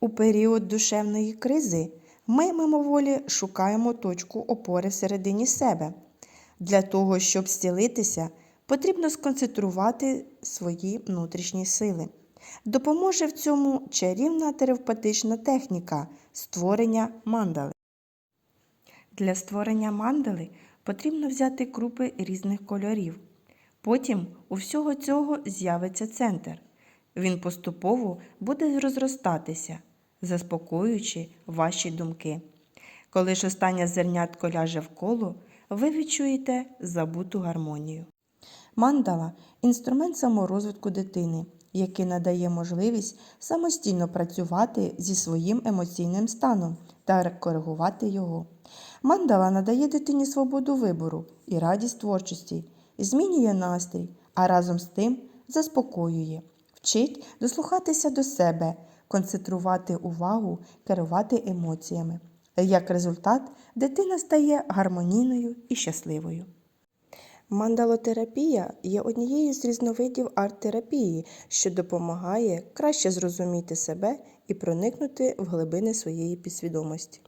У період душевної кризи ми мимоволі шукаємо точку опори всередині себе. Для того, щоб зцілитися, потрібно сконцентрувати свої внутрішні сили. Допоможе в цьому чарівна терапевтична техніка створення мандали. Для створення мандали потрібно взяти крупи різних кольорів. Потім у всього цього з'явиться центр. Він поступово буде розростатися, заспокоюючи ваші думки. Коли ж останнє зернятко ляже в коло, ви відчуєте забуту гармонію. Мандала інструмент саморозвитку дитини, який надає можливість самостійно працювати зі своїм емоційним станом та коригувати його. Мандала надає дитині свободу вибору і радість творчості, змінює настрій, а разом з тим заспокоює, вчить дослухатися до себе, концентрувати увагу, керувати емоціями. Як результат, дитина стає гармонійною і щасливою. Мандалотерапія є однією з різновидів арт-терапії, що допомагає краще зрозуміти себе і проникнути в глибини своєї підсвідомості.